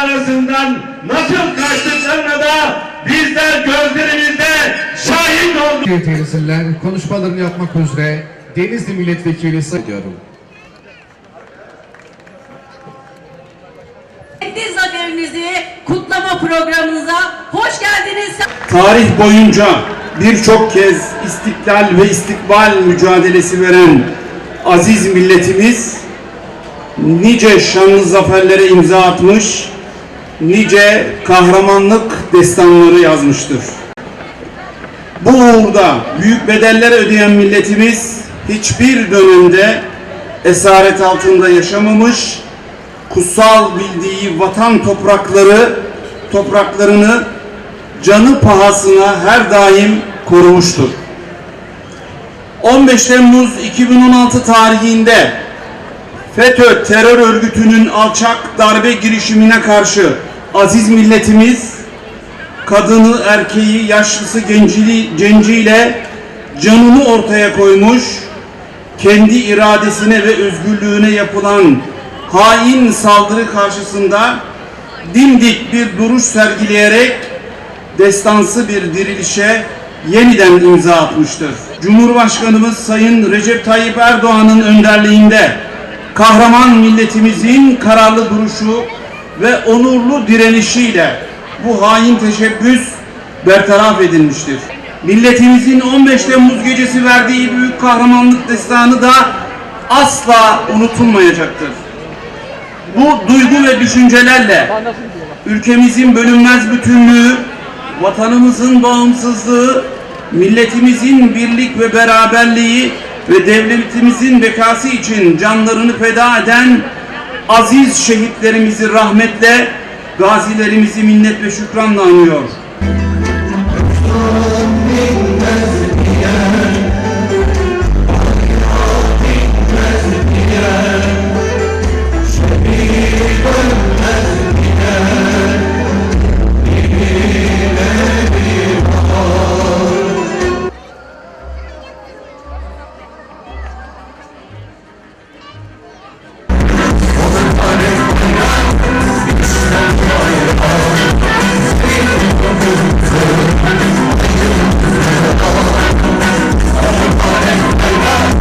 arasından nasıl kaçtıklarına da bizler gözlerimizde şahit olduk. Türkiye temsiller konuşmalarını yapmak üzere Denizli Milletvekili. Kendi zaferinizi kutlama programınıza hoş geldiniz. tarih boyunca birçok kez istiklal ve istikbal mücadelesi veren aziz milletimiz nice şanlı zaferlere imza atmış, nice kahramanlık destanları yazmıştır. Bu uğurda büyük bedeller ödeyen milletimiz hiçbir dönemde esaret altında yaşamamış, kutsal bildiği vatan toprakları topraklarını canı pahasına her daim korumuştur. 15 Temmuz 2016 tarihinde FETÖ terör örgütünün alçak darbe girişimine karşı aziz milletimiz kadını, erkeği, yaşlısı, gencili, genciyle canını ortaya koymuş, kendi iradesine ve özgürlüğüne yapılan hain saldırı karşısında dimdik bir duruş sergileyerek destansı bir dirilişe yeniden imza atmıştır. Cumhurbaşkanımız Sayın Recep Tayyip Erdoğan'ın önderliğinde kahraman milletimizin kararlı duruşu ve onurlu direnişiyle bu hain teşebbüs bertaraf edilmiştir. Milletimizin 15 Temmuz gecesi verdiği büyük kahramanlık destanı da asla unutulmayacaktır. Bu duygu ve düşüncelerle ülkemizin bölünmez bütünlüğü, vatanımızın bağımsızlığı, milletimizin birlik ve beraberliği ve devletimizin bekası için canlarını feda eden aziz şehitlerimizi rahmetle, gazilerimizi minnet ve şükranla anıyor.